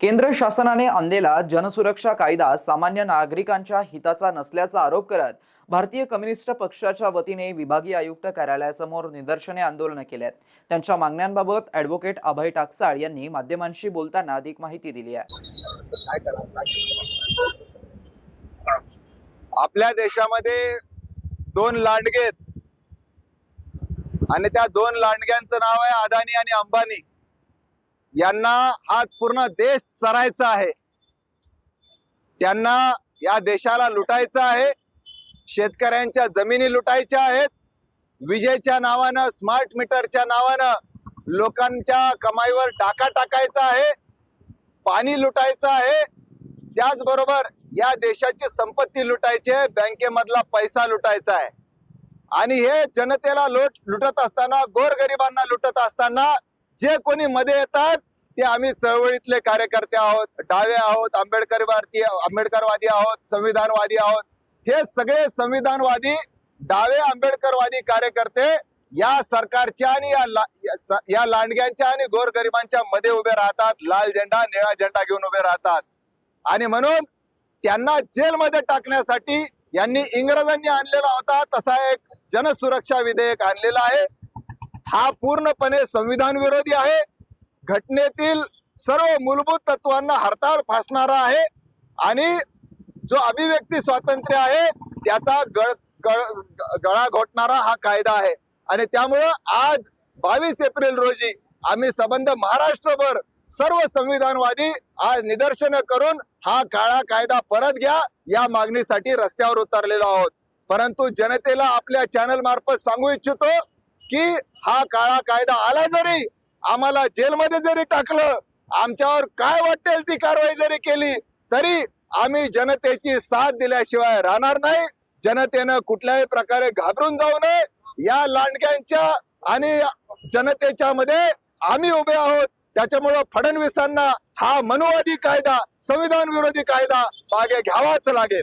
केंद्र शासनाने आणलेला जनसुरक्षा कायदा सामान्य नागरिकांच्या हिताचा नसल्याचा आरोप करत भारतीय कम्युनिस्ट पक्षाच्या वतीने विभागीय आयुक्त कार्यालयासमोर निदर्शने आंदोलन केल्यात. त्यांच्या मागण्यांबाबत ॲडव्होकेट अभय टाकसाळ यांनी माध्यमांशी बोलताना अधिक माहिती दिली आहे. आपल्या देशामध्ये दोन लांडगे आणि त्या दोन लांडग्यांचं नाव आहे अदानी आणि अंबानी. यांना आज पूर्ण देश चरायचा आहे. त्यांना या देशाला लुटायचं आहे. शेतकऱ्यांच्या जमिनी लुटायच्या आहेत. विजेच्या नावानं स्मार्ट मीटरच्या नावानं लोकांच्या कमाईवर टाका टाकायचा आहे. पाणी लुटायचं आहे. त्याचबरोबर या देशाची संपत्ती लुटायची आहे. बँकेमधला पैसा लुटायचा आहे. आणि हे जनतेला लुट लुटत असताना गोरगरिबांना लुटत असताना जे कोणी मध्ये येतात ते आम्ही चळवळीतले कार्यकर्ते आहोत डावे आहोत आंबेडकरवादी आंबेडकरवादी आहोत संविधानवादी आहोत. हे सगळे संविधानवादी डावे आंबेडकरवादी कार्यकर्ते या सरकारच्या आणि या या या लांडग्यांच्या आणि गोरगरिबांच्या मध्ये उभे राहतात लाल झेंडा निळा झेंडा घेऊन उभे राहतात. आणि म्हणून त्यांना जेलमध्ये टाकण्यासाठी यांनी इंग्रजांनी आणलेला होता तसा एक जनसुरक्षा विधेयक आणलेला आहे. हा पूर्णपणे संविधान विरोधी आहे. घटनेतील सर्व मूलभूत तत्वांना हरताळ फासणारा आहे. आणि जो अभिव्यक्ती स्वातंत्र्य आहे त्याचा गळ गळ- गळा घोटणारा हा कायदा आहे. आणि त्यामुळं आज बावीस एप्रिल रोजी आम्ही संबंध महाराष्ट्रभर सर्व संविधानवादी आज निदर्शन करून हा काळा कायदा परत घ्या या मागणीसाठी रस्त्यावर उतरलेलो आहोत. परंतु जनतेला आपल्या चॅनल मार्फत सांगू इच्छितो की हा काळा कायदा आला जरी आम्हाला जेलमध्ये जरी टाकलं आमच्यावर काय वाटेल ती कारवाई जरी केली तरी आम्ही जनतेची साथ दिल्याशिवाय राहणार नाही. जनतेनं कुठल्याही प्रकारे घाबरून जाऊ नये. या लांडग्यांच्या आणि जनतेच्या मध्ये आम्ही उभे आहोत. त्याच्यामुळं फडणवीसांना हा मनुवादी कायदा संविधान विरोधी कायदा मागे घ्यावाच लागेल.